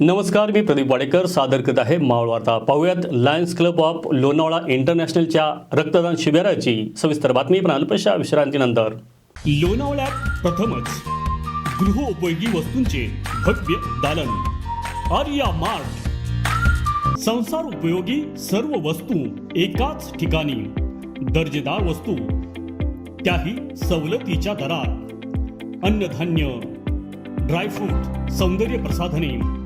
नमस्कार मी प्रदीप वाडेकर. सादर करत आहे मावळ वार्ता. पाहूयात लायन्स क्लब ऑफ लोणावळा इंटरनॅशनलच्या रक्तदान शिबिराची सविस्तर बातमी. पण अल्पशा विश्रांतीनंतर. लोणावळ्यात प्रथमच गृहोपयोगी वस्तूंचे भव्य दालन. आर्या मार्ट. संसार उपयोगी सर्व वस्तू एकाच ठिकाणी. दर्जेदार वस्तू त्याही सवलतीच्या दरात. अन्नधान्य ड्रायफ्रूट सौंदर्य प्रसाधने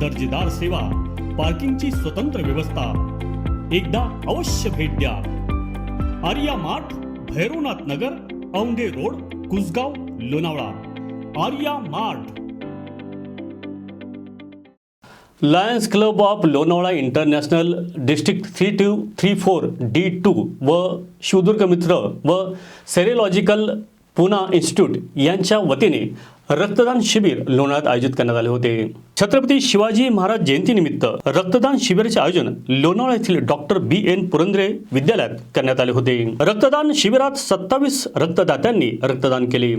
दर्जेदार सेवा पार्किंगची स्वतंत्र व्यवस्था. एकदा अवश्य भेट द्या. Arya Mart Bhairavnath Nagar Aundhe road Kusgaon Lonavala. Arya Mart. Lions Club of Lonavala International District three two three four D two व शिवदुर्ग मित्र व सेरेलॉजिकल पुना इन्स्टिट्यूट यांच्या वतीने रक्तदान शिबिर लोणाळ्यात आयोजित करण्यात आले होते. छत्रपती शिवाजी महाराज जयंतीनिमित्त रक्तदान शिबिराचे आयोजन लोणावळा येथील डॉक्टर बी एन पुरंदरे विद्यालयात करण्यात आले होते. रक्तदान शिबिरात सत्तावीस रक्तदात्यांनी रक्तदान केले.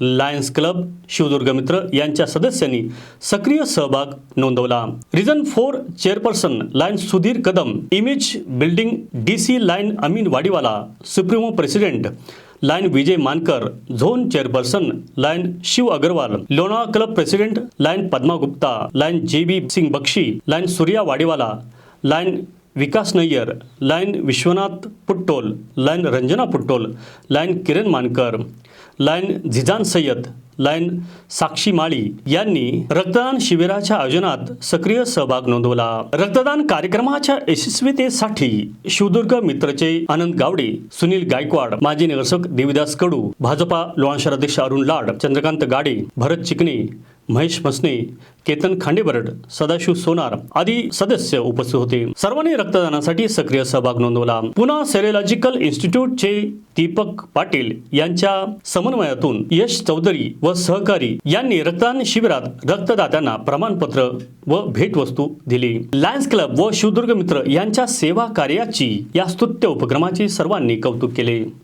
लायन्स क्लब शिवदुर्ग मित्र यांच्या सदस्यांनी सक्रिय सहभाग नोंदवला. Region four chairperson lion Sudhir Kadam image building D C lion Amin Wadiwala supremo president lion Vijay Mankar zone chairperson lion Shiv Agarwal Lonavala club president lion Padma Gupta lion J B Singh Bakshi lion Surya Wadewala lion Vikas Nayyar lion Vishwanath Puttol lion Ranjana Puttol lion Kiran Mankar lion Zeeshan Sayyed lion Sakshi Mali यांनी रक्तदान शिबिराच्या आयोजनात सक्रिय सहभाग नोंदवला. रक्तदान कार्यक्रमाच्या यशस्वीतेसाठी शिवदुर्ग मित्रचे आनंद गावडे सुनील गायकवाड माजी नगरसेवक देविदास कडू भाजपा लोणावळा शहराध्यक्ष अरुण लाड चंद्रकांत गाडे भरत चिकणे महेश मसने केतन खांडेबरड सदाशिव सोनार आदी सदस्य उपस्थित होते. सर्वांनी रक्तदानासाठी सक्रिय सहभाग नोंदवला. पुन्हा सेरेलॉजिकल इन्स्टिट्यूटचे दीपक पाटील यांच्या समन्वयातून यश चौधरी व सहकारी यांनी रक्तदान शिबिरात रक्तदात्यांना प्रमाणपत्र व भेटवस्तू दिली. लायन्स क्लब व शिवदुर्ग मित्र यांच्या सेवा कार्याची या स्तुत्य उपक्रमाचे सर्वांनी कौतुक केले.